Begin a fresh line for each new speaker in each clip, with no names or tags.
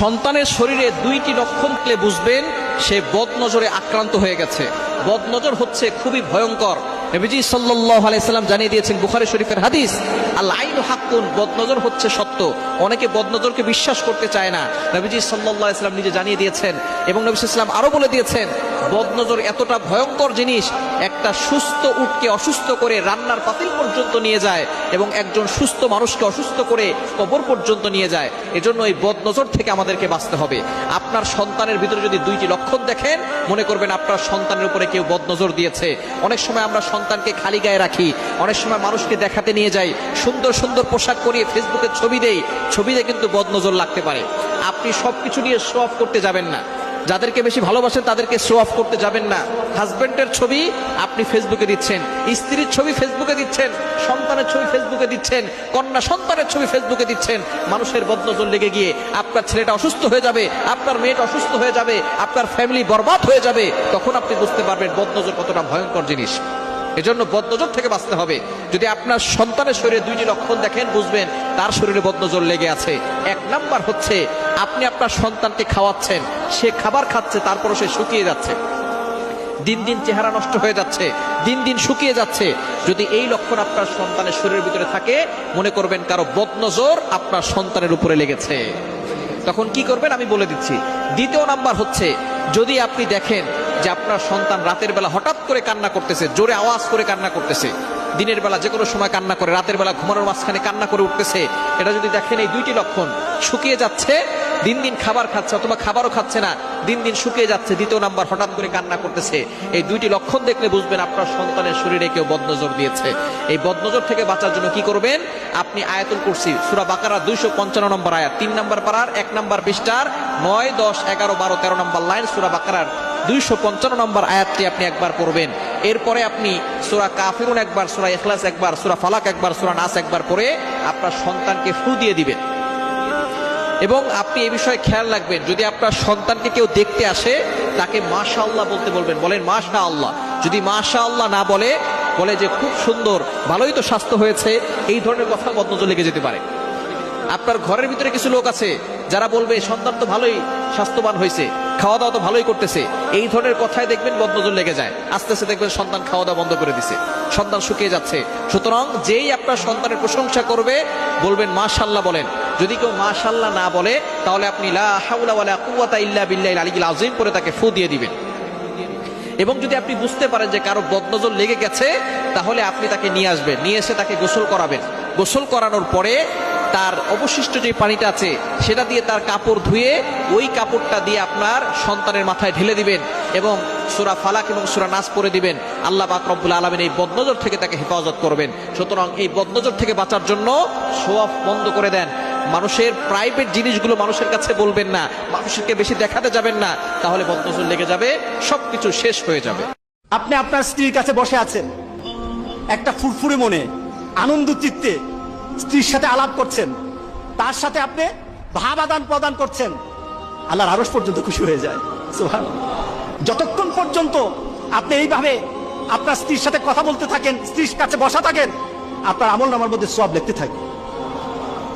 সন্তানের শরীরে দুইটি লক্ষণ বুঝবেন সে বদনজরে আক্রান্ত হয়ে গেছে। বদনজর হচ্ছে খুবই ভয়ঙ্কর। নবীজি সাল্লাল্লাহু আলাইহি সাল্লাম জানিয়ে দিয়েছেন বুখারী শরীফের হাদিস, আল আইনু হাক্কুন, বদনজর হচ্ছে সত্য। অনেকে বদনজরকে বিশ্বাস করতে চায় না। নবীজি সাল্লাল্লাহু আলাইহি সাল্লাম নিজে জানিয়ে দিয়েছেন এবং নবী সাল্লাম আরও বলে দিয়েছেন, বদনজর এতটা ভয়ঙ্কর জিনিস, একটা সুস্থ উটকে অসুস্থ করে রান্নার পাতিল পর্যন্ত নিয়ে যায় এবং একজন সুস্থ মানুষকে অসুস্থ করে কবর পর্যন্ত নিয়ে যায়। এজন্য এই বদনজর থেকে আমাদেরকে বাঁচতে হবে। আপনার সন্তানের ভিতরে যদি দুইটি লক্ষণ দেখেন, মনে করবেন আপনার সন্তানের উপরে কেউ বদনজর দিয়েছে। অনেক সময় আমরা সন্তানকে খালি গায়ে রাখি, অনেক সময় মানুষকে দেখাতে নিয়ে যাই, সুন্দর সুন্দর পোশাক করিয়ে ফেসবুকে ছবি দেই ছবিতে কিন্তু বদনজর লাগতে পারে। আপনি সবকিছু নিয়ে শো অফ করতে যাবেন না। যাদেরকে বেশি ভালোবাসেন তাদেরকে শো অফ করতে যাবেন না। হাজবেন্ডের ছবি আপনি ফেসবুকে দিচ্ছেন, স্ত্রীর ছবি ফেসবুকে দিচ্ছেন, সন্তানের ছবি ফেসবুকে দিচ্ছেন, কন্যা সন্তানের ছবি ফেসবুকে দিচ্ছেন। মানুষের বদনজর লেগে গিয়ে আপনার ছেলেটা অসুস্থ হয়ে যাবে, আপনার মেয়েটা অসুস্থ হয়ে যাবে, আপনার ফ্যামিলি বরবাদ হয়ে যাবে, তখন আপনি বুঝতে পারবেন বদনজর কতটা ভয়ঙ্কর জিনিস। এজন্য বদনজর থেকে বাঁচতে হবে। যদি আপনার সন্তানের শরীরে দুইটি লক্ষণ দেখেন, বুঝবেন তার শরীরে বদনজর লেগে আছে। এক নাম্বার হচ্ছে, আপনি আপনার সন্তানকে খাওয়াচ্ছেন, সে খাবার খাচ্ছে, তারপরও সে শুকিয়ে যাচ্ছে। দিন দিন চেহারা নষ্ট হয়ে যাচ্ছে, দিন দিন শুকিয়ে যাচ্ছে। যদি এই লক্ষণ আপনার সন্তানের শরীরের ভিতরে থাকে, মনে করবেন কারও বদনজর আপনার সন্তানের উপরে লেগেছে। তখন কি করবেন? আমি বলে দিচ্ছি। দ্বিতীয় নাম্বার হচ্ছে, যদি আপনি দেখেন যে আপনার সন্তান রাতের বেলা হঠাৎ করে কান্না করতেছে, জোরে আওয়াজ করে কান্না করতেছে, দিনের বেলা যে কোনো সময় কান্না করে, রাতের বেলা ঘুমানোর মাঝখানে কান্না করে উঠতেছে, এটা যদি দেখেন এই দুইটি লক্ষণ, শুকিয়ে যাচ্ছে, দিন দিন খাবার খাচ্ছে, অথবা খাবারও খাচ্ছে না, দিন দিন শুকিয়ে যাচ্ছে, দ্বিতীয় নাম্বার হঠাৎ করে কান্না করতেছে, এই দুইটি লক্ষণ দেখলে বুঝবেন আপনার সন্তানের শরীরে কেউ বদনজর দিয়েছে। এই বদনজর থেকে বাঁচার জন্য কি করবেন? আপনি আয়াতুল কুরসি, সুরা বাকারা দুইশো পঞ্চান্ন নম্বর আয়াত, তিন নম্বর পাড়ার এক নম্বর পৃষ্ঠার, নয়, দশ, এগারো, বারো, তেরো নম্বর লাইন সুরা বাকারার দুইশো পঞ্চান্ন নম্বর আয়াতটি আপনি একবার পড়বেন। এরপরে আপনি সুরা কাফিরুন একবার, সুরা ইখলাস একবার, সুরা ফালাক একবার, সুরা নাস একবার পড়ে আপনার সন্তানকে ফু দিয়ে দিবেন। এবং আপনি এই বিষয়ে খেয়াল রাখবেন, যদি আপনার সন্তানকে কেউ দেখতে আসে, তাকে মাশা আল্লাহ বলতে বলবেন। বলেন মাশা আল্লাহ যদি মাশা আল্লাহ না বলে বলে যে খুব সুন্দর, ভালোই তো স্বাস্থ্য হয়েছে, এই ধরনের কথা বদনজর লেগে যেতে পারে। আপনার ঘরের ভিতরে কিছু লোক আছে, যারা বলবে, সন্তান তো ভালোই স্বাস্থ্যবান হয়েছে। খাওয়া দাওয়া তো ভালোই করতেছে। এই ধরনের কথায় দেখবেন বদনজর লেগে যায়। আস্তে আস্তে দেখবেন সন্তান খাওয়া দাওয়া বন্ধ করে দিছে। সন্তান শুকিয়ে যাচ্ছে। সুতরাং যেই আপনার সন্তানের প্রশংসা করবে, বলবেন মাশাল্লাহ বলেন। যদি কেউ মাশাল্লাহ না বলে, তাহলে আপনি আযীম করে তাকে ফু দিয়ে দিবেন। এবং যদি আপনি বুঝতে পারেন যে কারও বদনজর লেগে গেছে, তাহলে আপনি তাকে নিয়ে আসবেন। নিয়ে এসে তাকে গোসল করাবেন। গোসল করানোর পরে তার অবশিষ্ট যে পানিটা আছে, সেটা দিয়ে তার কাপড় ধুয়ে ওই কাপড়টা দিয়ে আপনার সন্তানের মাথায় ঢেলে দিবেন এবং সুরা ফালাক এবং সুরা নাচ পরে দিবেন। আল্লাহ পাক রব্বুল আলমিন এই বদনজর থেকে তাকে হেফাজত করবেন। সুতরাং এই বদনজর থেকে বাঁচার জন্য অফ বন্ধ করে দেন। মানুষের প্রাইভেট জিনিসগুলো মানুষের কাছে বলবেন না, মানুষকে বেশি দেখাতে যাবেন না, তাহলে বদনজর লেগে যাবে, সবকিছু শেষ হয়ে যাবে।
আপনি আপনার স্ত্রীর কাছে বসে আছেন। একটা ফুরফুরে মনে, আনন্দ চিত্তে স্ত্রীর সাথে আলাপ করছেন। তার সাথে আপনি ভাব আদান প্রদান করছেন। আল্লাহর আরস পর্যন্ত খুশি হয়ে যায়। যতক্ষণ পর্যন্ত আপনি এইভাবে আপনার স্ত্রীর সাথে কথা বলতে থাকেন, স্ত্রীর কাছে বসা থাকেন, আপনার আমল নামার মধ্যে সব লিখতে থাকে।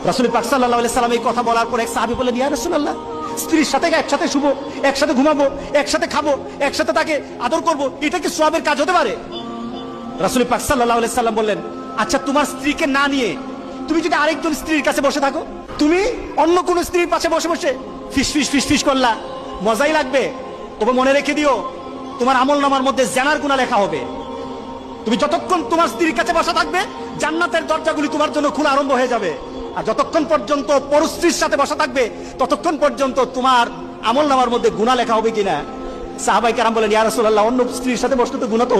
রাসুল পাক সাল্লাহ সাল্লাম এই কথা বলার পর এক সাহাবি বলেন ইয়া রাসূলুল্লাহ, স্ত্রীর সাথে একসাথে শুভ একসাথে ঘুমাবো, একসাথে খাব, একসাথে তাকে আদর করব, এটা কি সোয়াবের কাজ হতে পারে? রাসুল পাক সাল্লাহ সাল্লাম বললেন আচ্ছা তোমার স্ত্রীকে না নিয়ে তুমি যদি আরেকজন স্ত্রীর কাছে বসে থাকো, তুমি অন্য কোন স্ত্রীর পাশে বসে বসে ফিস ফিস ফিস ফিস করলা। মজাই লাগবে। তবে মনে রেখে দিও, তোমার আমল নামার মধ্যে জেনার গুণা লেখা হবে। তুমি যতক্ষণ তোমার স্ত্রীর কাছে বসা থাকবে, জান্নাতের দরজাগুলি তোমার জন্য খোলা আরম্ভ হয়ে যাবে। আর যতক্ষণ পর্যন্ত পরস্ত্রীর সাথে বসা থাকবে, ততক্ষণ পর্যন্ত তোমার আমল নামার মধ্যে গুণা লেখা হবে কিনা। সাহাবাই কারাম বলেন, ইয়া রাসূলুল্লাহ, অন্য স্ত্রীর সাথে বসলে তো গুণা তো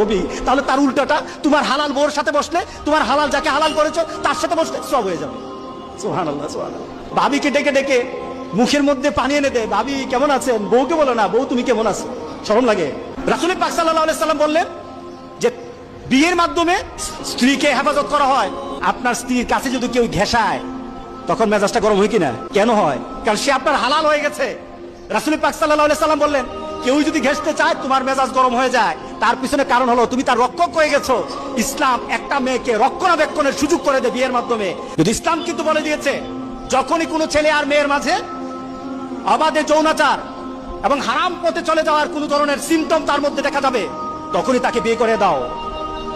তাহলে তার উল্টাটা, তোমার হালাল বউর সাথে বসলে, তোমার হালাল যাকে হালাল করেছ, তার সাথে বসলে সব হয়ে যাবে। সুবহানাল্লাহ সুবহানাল্লাহ। ভাবিকে ডেকে ডেকে মুখের মধ্যে পানি এনে দেয়, ভাবি, কেমন আছেন? বউকে বলো না, বউ তুমি কেমন আছো? শরম লাগে। রাসূল পাক আলাইহি সাল্লাম বললেন যে, বিয়ের মাধ্যমে স্ত্রীকে হেফাজত করা হয়। আপনার স্ত্রীর কাছে যদি কেউ ঘেঁষায়, তখন মেজাজটা গরম হয় কিনা? কেন হয়? কারণ সে আপনার হালাল হয়ে গেছে। রাসুল পাক সাল্লাহ সাল্লাম বললেন কেউ যদি ঘেঁষতে চায়, তোমার মেজাজ গরম হয়ে যায়। তার পিছনে কারণ হলো, তুমি তার রক্ষক হয়ে গেছো। ইসলাম একটা মেয়েকে রক্ষণাবেক্ষণের সুযোগ করে দেয় বিয়ের মাধ্যমে। যদি ইসলাম কিন্তু বলে দিয়েছে, যখনই কোনো ছেলে আর মেয়ের মাঝে অবাধে যৌনাচার এবং হারাম পথে চলে যাওয়ার কোনো ধরনের সিমটম তার মধ্যে দেখা যাবে, তখনই তাকে বিয়ে করে দাও।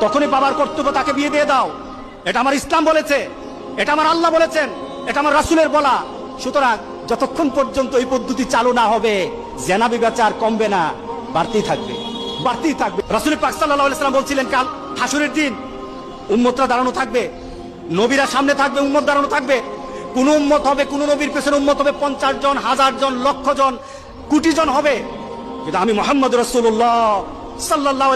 তখনই বাবার কর্তব্য তাকে বিয়ে দিয়ে দাও। এটা আমার ইসলাম বলেছে, এটা আমার আল্লাহ বলেছেন, এটা আমার রাসুলের বলা। সুতরাং যতক্ষণ পর্যন্ত এই পদ্ধতি চালু না হবে, জেনা বিবাচার কমবে না, বাড়তেই থাকবে বাড়তেই থাকবে। রাসুল পাক সাল্লাল্লাহু আলাইহি সাল্লাম বলছিলেন, কাল হাসুরের দিন উম্মতরা দাঁড়ানো থাকবে, নবীরা সামনে থাকবে, উম্মত দাঁড়ানো থাকবে। কোন উম্মত হবে, কোন নবীর পেছনে উম্মত হবে, পঞ্চাশ জন, হাজার জন, লক্ষ জন, কোটি জন হবে। কিন্তু আমি মোহাম্মদ রসুল্লাহ সাল্লাহ